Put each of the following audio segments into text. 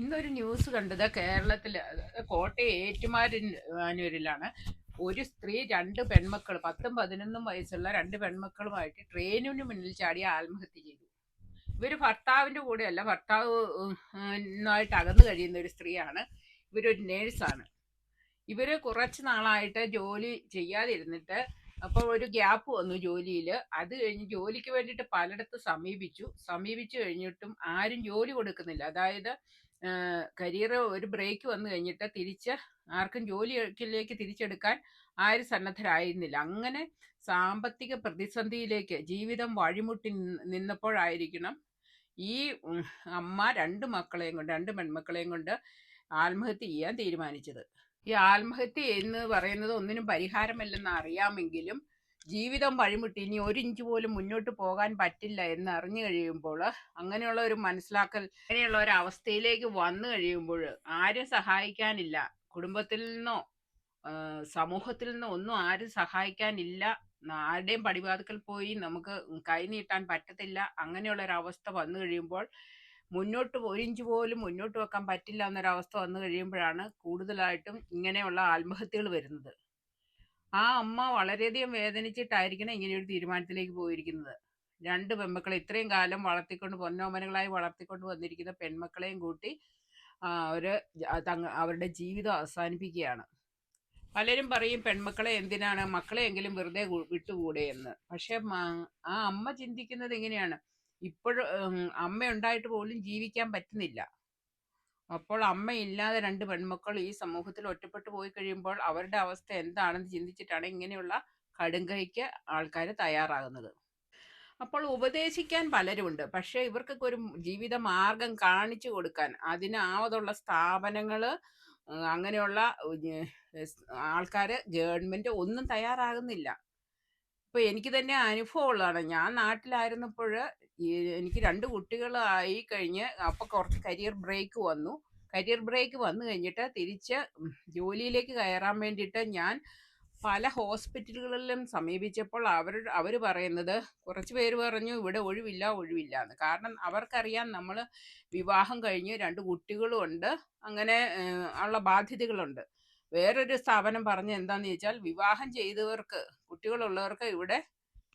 ഇന്നൊരു ന്യൂസ് കണ്ടത് കേരളത്തിൽ കോട്ടയം ഏറ്റുമാനൂരിലാണ് ഒരു സ്ത്രീ രണ്ട് പെൺമക്കൾ പത്തും പതിനൊന്നും വയസ്സുള്ള രണ്ട് പെൺമക്കളുമായിട്ട് ട്രെയിനിന് മുന്നിൽ ചാടി ആത്മഹത്യ ചെയ്തു. ഇവർ ഭർത്താവിന്റെ കൂടെയല്ല ഭർത്താവ് ആയിട്ട് അകന്നു കഴിയുന്ന ഒരു സ്ത്രീയാണ്. ഇവരൊരു നേഴ്സാണ്. ഇവർ കുറച്ച് നാളായിട്ട് ജോലി ചെയ്യാതിരുന്നിട്ട് അപ്പോൾ ഒരു ഗ്യാപ്പ് വന്നു ജോലിയിൽ അത് കഴിഞ്ഞ് ജോലിക്ക് വേണ്ടിയിട്ട് പലയിടത്ത് സമീപിച്ചു. സമീപിച്ചു കഴിഞ്ഞിട്ടും ആരും ജോലി കൊടുക്കുന്നില്ല. അതായത് കരിയർ ഒരു ബ്രേക്ക് വന്നു കഴിഞ്ഞിട്ട് തിരിച്ച് ആർക്കും ജോലിയിലേക്ക് തിരിച്ചെടുക്കാൻ ആരും സന്നദ്ധരായിരുന്നില്ല. അങ്ങനെ സാമ്പത്തിക പ്രതിസന്ധിയിലേക്ക് ജീവിതം വഴിമുട്ടി നിന്നപ്പോഴായിരിക്കണം ഈ അമ്മ രണ്ട് മക്കളെയും കൊണ്ട് രണ്ട് പെൺമക്കളെയും കൊണ്ട് ആത്മഹത്യ ചെയ്യാൻ തീരുമാനിച്ചത്. ഈ ആത്മഹത്യ എന്ന് പറയുന്നത് ഒന്നിനും പരിഹാരമല്ലെന്ന് അറിയാമെങ്കിലും ജീവിതം വഴിമുട്ടി ഇനി ഒരു ഇഞ്ച് പോലും മുന്നോട്ട് പോകാൻ പറ്റില്ല എന്ന് അറിഞ്ഞു കഴിയുമ്പോൾ അങ്ങനെയുള്ള ഒരു മനസ്സിലാക്കൽ അങ്ങനെയുള്ള ഒരു അവസ്ഥയിലേക്ക് വന്നു കഴിയുമ്പോൾ ആരും സഹായിക്കാനില്ല. കുടുംബത്തിൽ നിന്നോ സമൂഹത്തിൽ നിന്നോ ഒന്നും ആരും സഹായിക്കാനില്ല. ആരുടെയും പടിവാതിക്കൽ പോയി നമുക്ക് കൈ നീട്ടാൻ പറ്റത്തില്ല. അങ്ങനെയുള്ള ഒരു അവസ്ഥ വന്നു കഴിയുമ്പോൾ മുന്നോട്ട് ഒരു ഇഞ്ച് പോലും മുന്നോട്ട് വെക്കാൻ പറ്റില്ല എന്നൊരവസ്ഥ വന്നു കഴിയുമ്പോഴാണ് കൂടുതലായിട്ടും ഇങ്ങനെയുള്ള ആത്മഹത്യകൾ വരുന്നത്. ആ അമ്മ വളരെയധികം വേദനിച്ചിട്ടായിരിക്കണം ഒരു തീരുമാനത്തിലേക്ക് പോയിരിക്കുന്നത്. രണ്ട് പെൺമക്കളെ ഇത്രയും കാലം വളർത്തിക്കൊണ്ട് പൊന്നോമനകളായി വളർത്തിക്കൊണ്ട് വന്നിരിക്കുന്ന പെൺമക്കളെയും കൂട്ടി അവർ അവരുടെ ജീവിതം അവസാനിപ്പിക്കുകയാണ്. പലരും പറയും പെൺമക്കളെ എന്തിനാണ്? മക്കളെയെങ്കിലും വെറുതെ വിട്ടുകൂടെ എന്ന്. പക്ഷെ ആ അമ്മ ചിന്തിക്കുന്നത് എങ്ങനെയാണ്? ഇപ്പോഴും അമ്മ ഉണ്ടായിട്ട് പോലും ജീവിക്കാൻ പറ്റുന്നില്ല. അപ്പോൾ അമ്മയില്ലാതെ രണ്ട് പെൺമക്കൾ ഈ സമൂഹത്തിൽ ഒറ്റപ്പെട്ടു പോയി കഴിയുമ്പോൾ അവരുടെ അവസ്ഥ എന്താണെന്ന് ചിന്തിച്ചിട്ടാണ് ഇങ്ങനെയുള്ള കടുങ്കൈക്ക് ആൾക്കാർ തയ്യാറാകുന്നത്. അപ്പോൾ ഉപദേശിക്കാൻ പലരുമുണ്ട് പക്ഷേ ഇവർക്കൊക്കെ ഒരു ജീവിത മാർഗം കാണിച്ചു കൊടുക്കാൻ അതിനാവതുള്ള സ്ഥാപനങ്ങൾ അങ്ങനെയുള്ള ആൾക്കാർ ഗവൺമെന്റ് ഒന്നും തയ്യാറാകുന്നില്ല. ഇപ്പോൾ എനിക്ക് തന്നെ അനുഭവമുള്ളതാണ് ഞാൻ നാട്ടിലായിരുന്നപ്പോൾ എനിക്ക് രണ്ട് കുട്ടികളായി കഴിഞ്ഞ് അപ്പൊ കുറച്ച് കരിയർ ബ്രേക്ക് വന്നു. കരിയർ ബ്രേക്ക് വന്നു കഴിഞ്ഞിട്ട് തിരിച്ച് ജോലിയിലേക്ക് കയറാൻ വേണ്ടിയിട്ട് ഞാൻ പല ഹോസ്പിറ്റലുകളിലും സമീപിച്ചപ്പോൾ അവർ അവർ പറയുന്നത് കുറച്ച് പേര് പറഞ്ഞു ഇവിടെ ഒഴിവില്ല ഒഴിവില്ല എന്ന്. കാരണം അവർക്കറിയാം നമ്മൾ വിവാഹം കഴിഞ്ഞ് രണ്ട് കുട്ടികളും ഉണ്ട്. അങ്ങനെ ഉള്ള ബാധ്യതകളുണ്ട്. വേറൊരു സ്ഥാപനം പറഞ്ഞ എന്താണെന്ന് ചോദിച്ചാൽ വിവാഹം ചെയ്തവർക്ക് കുട്ടികളുള്ളവർക്ക് ഇവിടെ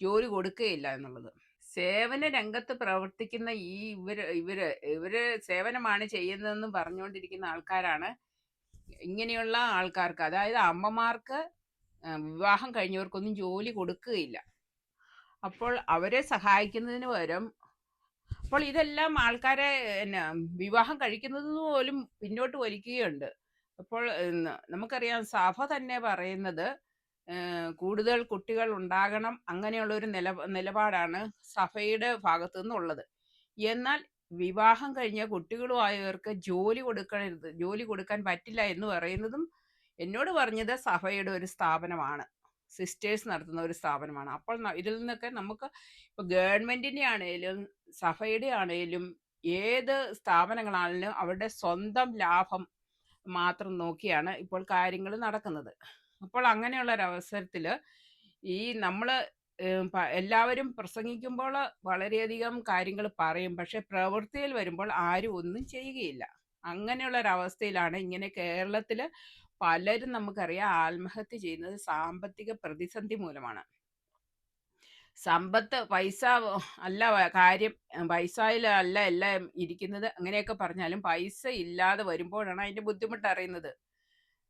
ജോലി കൊടുക്കുകയില്ല എന്നുള്ളത്. സേവന രംഗത്ത് പ്രവർത്തിക്കുന്ന ഈ ഇവർ ഇവർ ഇവർ സേവനമാണ് ചെയ്യുന്നതെന്ന് പറഞ്ഞുകൊണ്ടിരിക്കുന്ന ആൾക്കാരാണ് ഇങ്ങനെയുള്ള ആൾക്കാർക്ക്. അതായത് അമ്മമാർക്ക് വിവാഹം കഴിഞ്ഞവർക്കൊന്നും ജോലി കൊടുക്കുകയില്ല. അപ്പോൾ അവരെ സഹായിക്കുന്നതിന് പകരം അപ്പോൾ ഇതെല്ലാം ആൾക്കാരെ എന്നാ വിവാഹം കഴിക്കുന്നത് പോലും പിന്നോട്ട് വലിക്കുകയുണ്ട്. അപ്പോൾ നമുക്കറിയാം സഭ തന്നെ പറയുന്നത് കൂടുതൽ കുട്ടികൾ ഉണ്ടാകണം അങ്ങനെയുള്ള ഒരു നില നിലപാടാണ് സഭയുടെ ഭാഗത്തു നിന്നുള്ളത് എന്നാൽ വിവാഹം കഴിഞ്ഞ കുട്ടികളുമായവർക്ക് ജോലി കൊടുക്കരുത് ജോലി കൊടുക്കാൻ പറ്റില്ല എന്ന് പറയുന്നതും എന്നോട് പറഞ്ഞത് സഭയുടെ ഒരു സ്ഥാപനമാണ്. സിസ്റ്റേഴ്സ് നടത്തുന്ന ഒരു സ്ഥാപനമാണ്. അപ്പോൾ ഇതിൽ നിന്നൊക്കെ നമുക്ക് ഇപ്പൊ ഗവൺമെന്റിന്റെ ആണെങ്കിലും സഭയുടെ ആണെങ്കിലും ഏത് സ്ഥാപനങ്ങളാണെങ്കിലും അവരുടെ സ്വന്തം ലാഭം മാത്രം നോക്കിയാണ് ഇപ്പോൾ കാര്യങ്ങൾ നടക്കുന്നത്. അപ്പോൾ അങ്ങനെയുള്ള ഒരു അവസരത്തിൽ ഈ നമ്മൾ എല്ലാവരും പ്രസംഗിക്കുമ്പോൾ വളരെയധികം കാര്യങ്ങൾ പറയും. പക്ഷെ പ്രവൃത്തിയിൽ വരുമ്പോൾ ആരും ഒന്നും ചെയ്യുകയില്ല. അങ്ങനെയുള്ള ഒരു അവസ്ഥയിലാണ് ഇങ്ങനെ കേരളത്തിൽ പലരും നമുക്കറിയാം ആത്മഹത്യ ചെയ്യുന്നത് സാമ്പത്തിക പ്രതിസന്ധി മൂലമാണ്. സമ്പത്ത് പൈസ അല്ല കാര്യം പൈസയിൽ അല്ല എല്ലാം ഇരിക്കുന്നത് അങ്ങനെയൊക്കെ പറഞ്ഞാലും പൈസ ഇല്ലാതെ വരുമ്പോഴാണ് അതിന്റെ ബുദ്ധിമുട്ട് അറിയുന്നത്.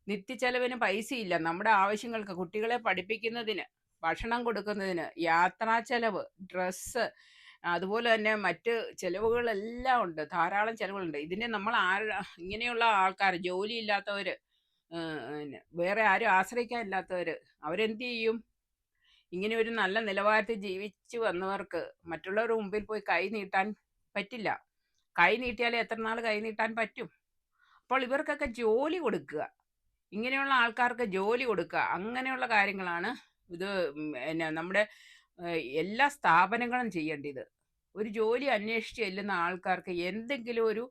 നിത്യച്ചെലവിന് പൈസയില്ല. നമ്മുടെ ആവശ്യങ്ങൾക്ക് കുട്ടികളെ പഠിപ്പിക്കുന്നതിന് ഭക്ഷണം കൊടുക്കുന്നതിന് യാത്രാ ചെലവ് ഡ്രസ്സ് അതുപോലെ തന്നെ മറ്റ് ചെലവുകളെല്ലാം ഉണ്ട്. ധാരാളം ചെലവുകളുണ്ട്. ഇതിനെ നമ്മൾ ആര ഇങ്ങനെയുള്ള ആൾക്കാർ ജോലിയില്ലാത്തവർ വേറെ ആരും ആശ്രയിക്കാനില്ലാത്തവർ അവരെന്ത് ചെയ്യും? ഇങ്ങനെ ഒരു നല്ല നിലവാരത്തിൽ ജീവിച്ചു വന്നവർക്ക് മറ്റുള്ളവരുടെ മുമ്പിൽ പോയി കൈ നീട്ടാൻ പറ്റില്ല. കൈ നീട്ടിയാലേ എത്ര നാൾ കൈ നീട്ടാൻ പറ്റും? അപ്പോൾ ഇവർക്കൊക്കെ ജോലി കൊടുക്കുക. ഇങ്ങനെയുള്ള ആൾക്കാർക്ക് ജോലി കൊടുക്കുക അങ്ങനെയുള്ള കാര്യങ്ങളാണ് ഇത് പിന്നെ നമ്മുടെ എല്ലാ സ്ഥാപനങ്ങളും ചെയ്യേണ്ടത്. ഒരു ജോലി അന്വേഷിച്ച് ചെല്ലുന്ന ആൾക്കാർക്ക് എന്തെങ്കിലും ഒരു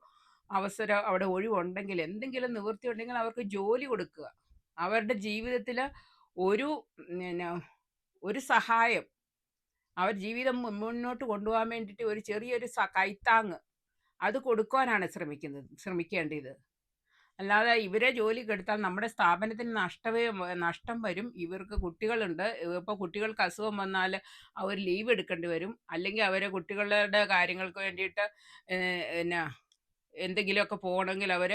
അവസരം അവിടെ ഒഴിവുണ്ടെങ്കിൽ എന്തെങ്കിലും നിവൃത്തി ഉണ്ടെങ്കിൽ അവർക്ക് ജോലി കൊടുക്കുക. അവരുടെ ജീവിതത്തിൽ ഒരു പിന്നെ ഒരു സഹായം അവർ ജീവിതം മുന്നോട്ട് കൊണ്ടുപോകാൻ വേണ്ടിയിട്ട് ഒരു ചെറിയൊരു കൈത്താങ് അത് കൊടുക്കുവാനാണ് ശ്രമിക്കുന്നത് ശ്രമിക്കേണ്ടത്. അല്ലാതെ ഇവരെ ജോലിക്ക് എടുത്താൽ നമ്മുടെ സ്ഥാപനത്തിന് നഷ്ടമേ നഷ്ടം വരും. ഇവർക്ക് കുട്ടികളുണ്ട്. ഇപ്പോൾ കുട്ടികൾക്ക് അസുഖം വന്നാൽ അവർ ലീവ് എടുക്കേണ്ടി വരും. അല്ലെങ്കിൽ അവരെ കുട്ടികളുടെ കാര്യങ്ങൾക്ക് വേണ്ടിയിട്ട് എന്നാ എന്തെങ്കിലുമൊക്കെ പോകണമെങ്കിൽ അവർ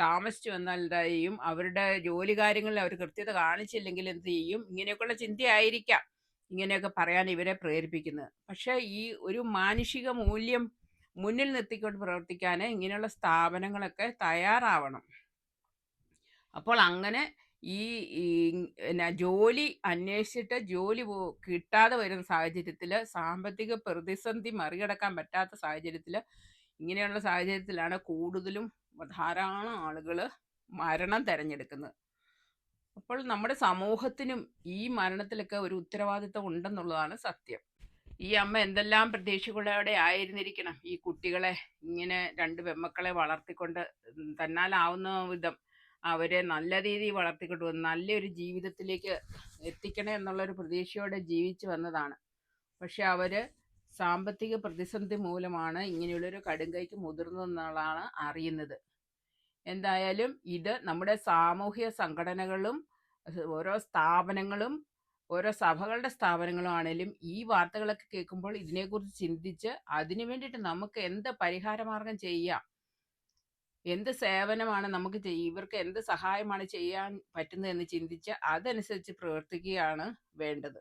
താമസിച്ചു വന്നാൽ ചെയ്യും? അവരുടെ ജോലി കാര്യങ്ങളിൽ അവർ കൃത്യത കാണിച്ചില്ലെങ്കിൽ എന്ത് ചെയ്യും? ഇങ്ങനെയൊക്കെയുള്ള ചിന്തയായിരിക്കാം. ഇങ്ങനെയൊക്കെ പറയാൻ ഇവരെ പ്രേരിപ്പിക്കുന്നത്. പക്ഷേ ഈ ഒരു മാനുഷിക മൂല്യം മുന്നിൽ നിർത്തിക്കൊണ്ട് പ്രവർത്തിക്കാൻ ഇങ്ങനെയുള്ള സ്ഥാപനങ്ങളൊക്കെ തയ്യാറാവണം. അപ്പോൾ അങ്ങനെ ഈ പിന്നെ ജോലി അന്വേഷിച്ചിട്ട് ജോലി പോ- കിട്ടാതെ വരുന്ന സാഹചര്യത്തിൽ സാമ്പത്തിക പ്രതിസന്ധി മറികടക്കാൻ പറ്റാത്ത സാഹചര്യത്തിൽ ഇങ്ങനെയുള്ള സാഹചര്യത്തിലാണ് കൂടുതലും ധാരാളം ആളുകൾ മരണം തിരഞ്ഞെടുക്കുന്നത്. അപ്പോൾ നമ്മുടെ സമൂഹത്തിനും ഈ മരണത്തിലൊക്കെ ഒരു ഉത്തരവാദിത്തം ഉണ്ടെന്നുള്ളതാണ് സത്യം. ഈ അമ്മ എന്തെല്ലാം പ്രതീക്ഷകളോടെ ആയിരുന്നിരിക്കണം? ഈ കുട്ടികളെ ഇങ്ങനെ രണ്ട് പെമ്മക്കളെ വളർത്തിക്കൊണ്ട് തന്നാലാവുന്ന വിധം അവരെ നല്ല രീതിയിൽ വളർത്തിക്കൊണ്ട് വന്ന് നല്ലൊരു ജീവിതത്തിലേക്ക് എത്തിക്കണേ എന്നുള്ളൊരു പ്രതീക്ഷയോടെ ജീവിച്ചു വന്നതാണ്. പക്ഷെ അവർ സാമ്പത്തിക പ്രതിസന്ധി മൂലമാണ് ഇങ്ങനെയുള്ളൊരു കടുങ്കൈക്ക് മുതിർന്നതെന്നുള്ളതാണ് അറിയുന്നത്. എന്തായാലും ഇത് നമ്മുടെ സാമൂഹ്യ സംഘടനകളും ഓരോ സ്ഥാപനങ്ങളും ഓരോ സഭകളുടെ സ്ഥാപനങ്ങളാണേലും ഈ വാർത്തകളൊക്കെ കേൾക്കുമ്പോൾ ഇതിനെക്കുറിച്ച് ചിന്തിച്ച് അതിനു വേണ്ടിയിട്ട് നമുക്ക് എന്ത് പരിഹാരമാർഗം ചെയ്യാം? എന്ത് സേവനമാണ് നമുക്ക് ഇവർക്ക് എന്ത് സഹായമാണ് ചെയ്യാൻ പറ്റുന്നതെന്ന് ചിന്തിച്ച് അതനുസരിച്ച് പ്രവർത്തിക്കുകയാണ് വേണ്ടത്.